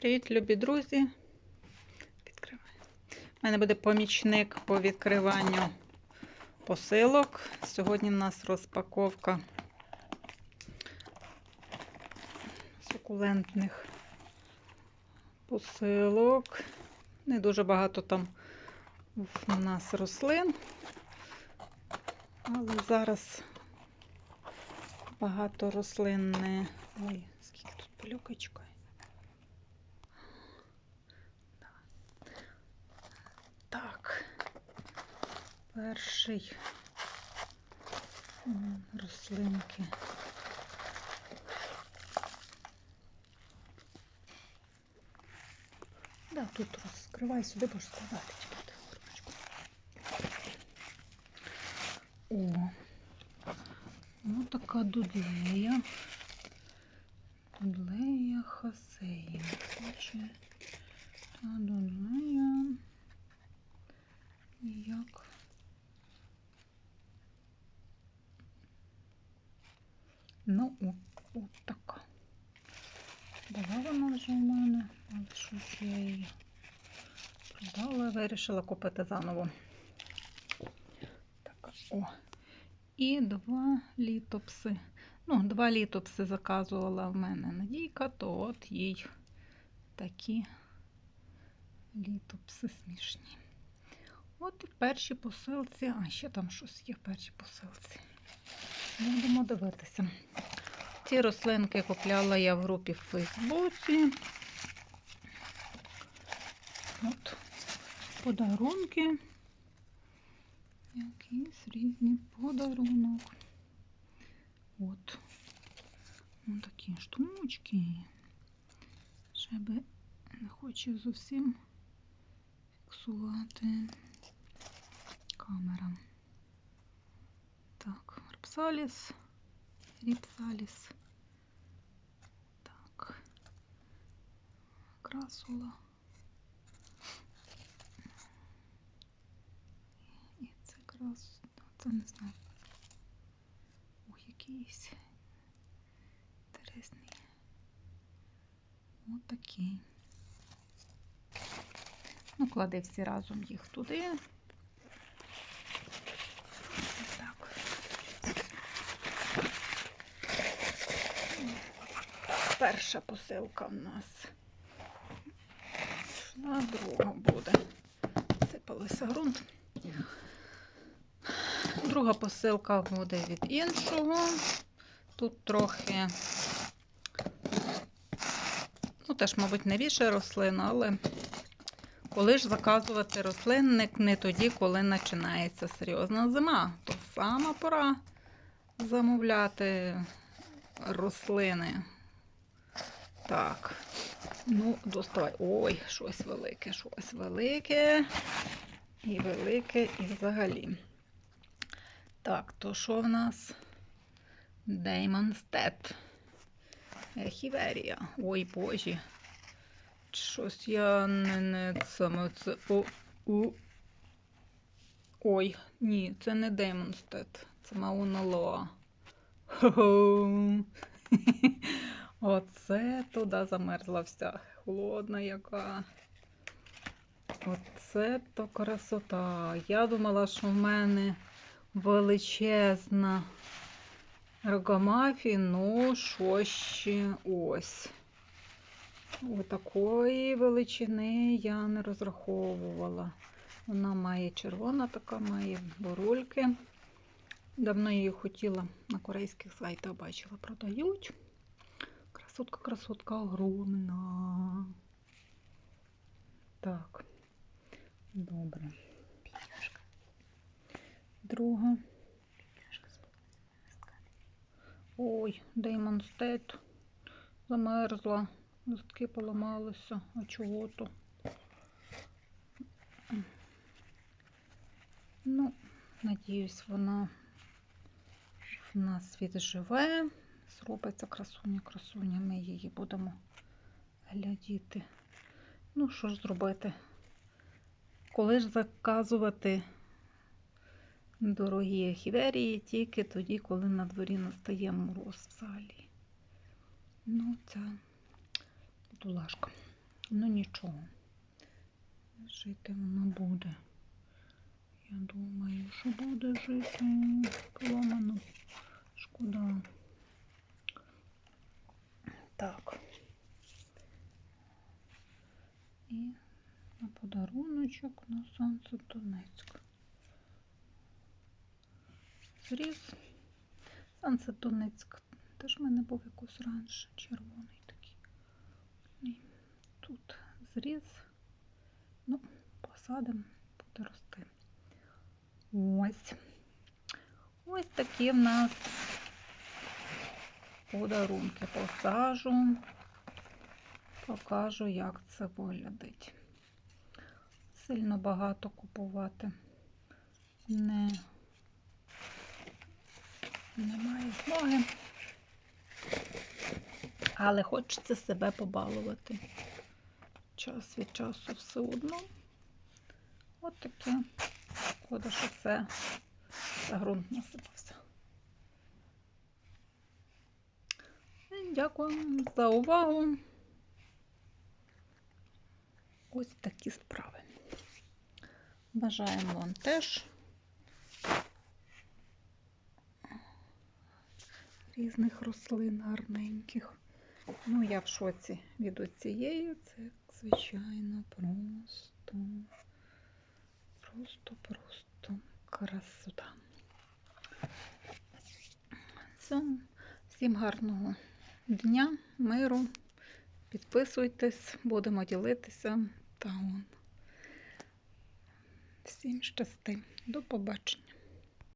Привіт, любі друзі. Відкриваю. У мене буде помічник по відкриванню посилок. Сьогодні в нас розпаковка сукулентних посилок. Не дуже багато там в нас рослин, але зараз багато рослин не. Ой, скільки тут пилюка чекає. Так, перший рослинки. Да, тут розкривай сюди, будеш складати чекати ручку. О, ну така дудлея. Дудлея хасея. Дудлея. Як? Ну, от, от така. Була вона вже в мене, але що ж я її продала, вирішила купити заново. Так, о. І два літопси. Ну, два літопси заказувала в мене Надійка, то от їй такі літопси смішні. От і в першій посилці, а ще там щось є в першій посилці. Будемо дивитися. Ці рослинки купляла я в групі в Фейсбуці. От подарунки. Якісь різні подарунок. От. Ось такі штучки. Ще би не хочу зовсім фіксувати камера. Так, рапсаліс, ріпсаліс. Так, красула. І це крас, це не знаю. Ой, якийсь інтересний. Ось такий. Ну, клади всі разом їх туди. Перша посилка в нас. А друга буде. Сипалися ґрунт. Друга посилка буде від іншого. Тут трохи, ну теж, мабуть, не більше рослин, але коли ж заказувати рослинник не тоді, коли починається серйозна зима, то сама пора замовляти рослини. Так, ну, доставай. Ой, щось велике, щось велике. І велике, і взагалі. Так, то що в нас? Деймонстет. Хіверія. Ой, божі. Щось я не, не саме це. О, у. Ой, ні, це не Деймонстет. Це Мауна Лоа. Хо-хо. Оце туди замерзла вся. Холодна яка. Оце то красота. Я думала, що в мене величезна рогомафі, ну, що ще ось. Отакої величини я не розраховувала. Вона має червона така, має бурульки. Давно її хотіла на корейських сайтах бачила, продають. Красотка, красотка огромна. Так, добре. Друга. Ой, Деймон Стейт замерзла. Листки поламалися. А чого то? Ну, надіюсь, вона в нас відживе. Зробиться красуня, красуня. Ми її будемо глядіти. Ну, що ж зробити? Коли ж заказувати дорогі хіверії тільки тоді, коли на дворі настає мороз взагалі. Ну, це будулашка. Ну нічого. Жити воно буде. Я думаю, що буде жити. Поломано. Шкода. Так. І на подаруночок на сонце Донецьк. Зріз. Сонце Донецьк. Теж в мене був якось раніше червоний такий. І тут зріз. Ну, посадимо, буде рости. Ось. Ось такі в нас подарунки посажу. Покажу, як це виглядить. Сильно багато купувати не немає змоги. Але хочеться себе побалувати. Час від часу все одно. От таке. Шкода, що це за ґрунт насипався. Дякую за увагу. Ось такі справи. Бажаємо вам теж різних рослин гарненьких. Ну, я в шоці від оцієї. Це, звичайно, просто, просто, просто красота. Все. Всім гарного дня, миру. Підписуйтесь, будемо ділитися. Та он. Всім щасти. До побачення.